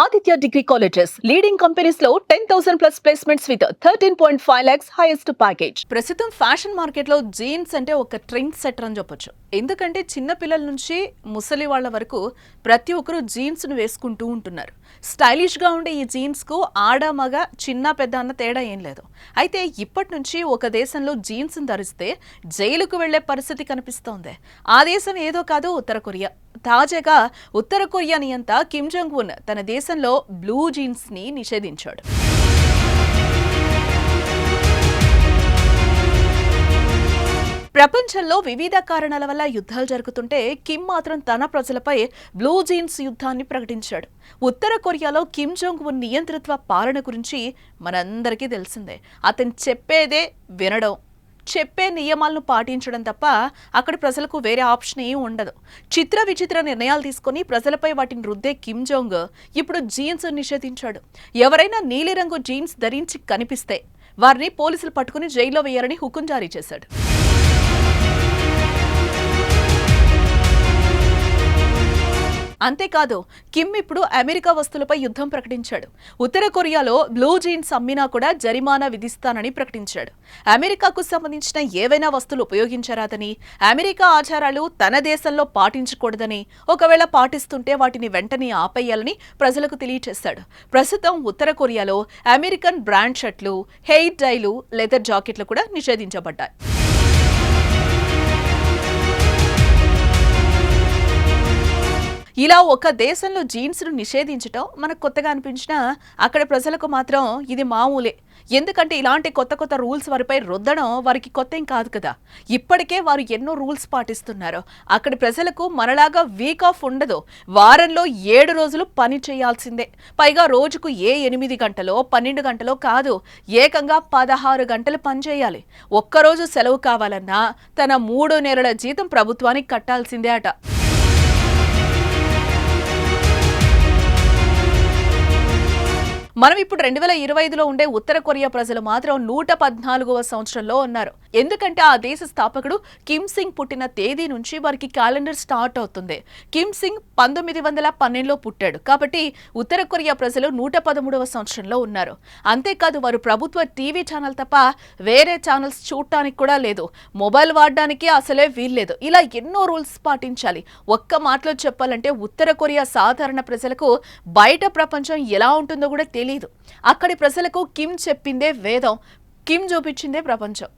Aditya degree colleges leading కంపెనీస్లో ten thousand plus placements with thirteen point five lakhs highest package ప్రస్తుతం fashion మార్కెట్లో jeans అంటే ఒక trend setter అని చెప్పొచ్చు. ఎందుకంటే చిన్న పిల్లల నుంచి ముసలి వాళ్ళ వరకు ప్రతి ఒక్కరూ జీన్స్ను వేసుకుంటూ ఉంటున్నారు. స్టైలిష్గా ఉండే ఈ జీన్స్కు ఆడ మగ చిన్న పెద్ద అన్న తేడా ఏం లేదు. అయితే ఇప్పటి నుంచి ఒక దేశంలో జీన్స్ ధరిస్తే జైలుకు వెళ్ళే పరిస్థితి కనిపిస్తోంది. ఆ దేశం ఏదో కాదు ఉత్తర కొరియా. తాజాగా ఉత్తర కొరియా నియంత కిమ్ జంగ్ ఉన్ తన దేశంలో బ్లూ జీన్స్ని నిషేధించాడు. ప్రపంచంలో వివిధ కారణాల వల్ల యుద్ధాలు జరుగుతుంటే కిమ్ మాత్రం తన ప్రజలపై బ్లూ జీన్స్ యుద్ధాన్ని ప్రకటించాడు. ఉత్తర కొరియాలో కిమ్ జోంగ్ ఉన్ నియంతృత్వ పాలన గురించి మనందరికీ తెలిసిందే. అతను చెప్పేదే వినడం. చెప్పే నియమాలను పాటించడం తప్ప అక్కడ ప్రజలకు వేరే ఆప్షన్ ఏమి ఉండదు. చిత్ర విచిత్ర నిర్ణయాలు తీసుకొని ప్రజలపై వాటిని రుద్దే కిమ్ జోంగ్ ఇప్పుడు జీన్స్ నిషేధించాడు. ఎవరైనా నీలిరంగు జీన్స్ ధరించి కనిపిస్తే వారిని పోలీసులు పట్టుకుని జైల్లో వేయాలని హుకుం జారీ చేశాడు. అంతేకాదు కిమ్ ఇప్పుడు అమెరికా వస్తువులపై యుద్ధం ప్రకటించాడు. ఉత్తర కొరియాలో బ్లూ జీన్స్ అమ్మినా కూడా జరిమానా విధిస్తానని ప్రకటించాడు. అమెరికాకు సంబంధించిన ఏవైనా వస్తువులు ఉపయోగించరాదని అమెరికా ఆచారాలు తన దేశంలో పాటించకూడదని ఒకవేళ పాటిస్తుంటే వాటిని వెంటనే ఆపేయాలని ప్రజలకు తెలియచేశాడు. ప్రస్తుతం ఉత్తర కొరియాలో అమెరికన్ బ్రాండ్ షర్ట్లు హెయిర్ డైలు లెదర్ జాకెట్లు కూడా నిషేధించబడ్డాయి. ఇలా ఒక దేశంలో జీన్స్ను నిషేధించటం మనకు కొత్తగా అనిపించినా అక్కడ ప్రజలకు మాత్రం ఇది మామూలే. ఎందుకంటే ఇలాంటి కొత్త కొత్త రూల్స్ వారిపై రుద్దడం వారికి కొత్త ఏం కాదు కదా. ఇప్పటికే వారు ఎన్నో రూల్స్ పాటిస్తున్నారు. అక్కడి ప్రజలకు మనలాగా వీక్ ఆఫ్ ఉండదు. వారంలో ఏడు రోజులు పని చేయాల్సిందే. పైగా రోజుకు ఏ ఎనిమిది గంటలో పన్నెండు గంటలో కాదు ఏకంగా పదహారు గంటలు పనిచేయాలి ఒక్కరోజు సెలవు కావాలన్నా తన మూడు నెలల జీతం ప్రభుత్వానికి కట్టాల్సిందే అట. మనం ఇప్పుడు రెండు వేల ఇరవై ఐదులో ఉండే ఉత్తర కొరియా ప్రజలు మాత్రం నూట పద్నాలుగవ సంవత్సరంలో ఉన్నారు. ఎందుకంటే ఆ దేశ స్థాపకుడు కిమ్ సింగ్ పుట్టిన తేదీ నుంచి వారికి క్యాలెండర్ స్టార్ట్ అవుతుంది. కిమ్ సింగ్ పంతొమ్మిది వందల పన్నెండులో పుట్టాడు. కాబట్టి ఉత్తర కొరియా ప్రజలు నూట పదమూడవ సంవత్సరంలో ఉన్నారు. అంతేకాదు వారు ప్రభుత్వ టీవీ ఛానల్ తప్ప వేరే ఛానల్స్ చూడటానికి కూడా లేదు. మొబైల్ వాడడానికి అసలే వీల్లేదు. ఇలా ఎన్నో రూల్స్ పాటించాలి. ఒక్క మాటలో చెప్పాలంటే ఉత్తర కొరియా సాధారణ ప్రజలకు బయట ప్రపంచం ఎలా ఉంటుందో కూడా తెలియదు అక్కడి ప్రజలకు కిమ్ చెప్పిందే వేదం. కిమ్ చూపించిందే ప్రపంచం.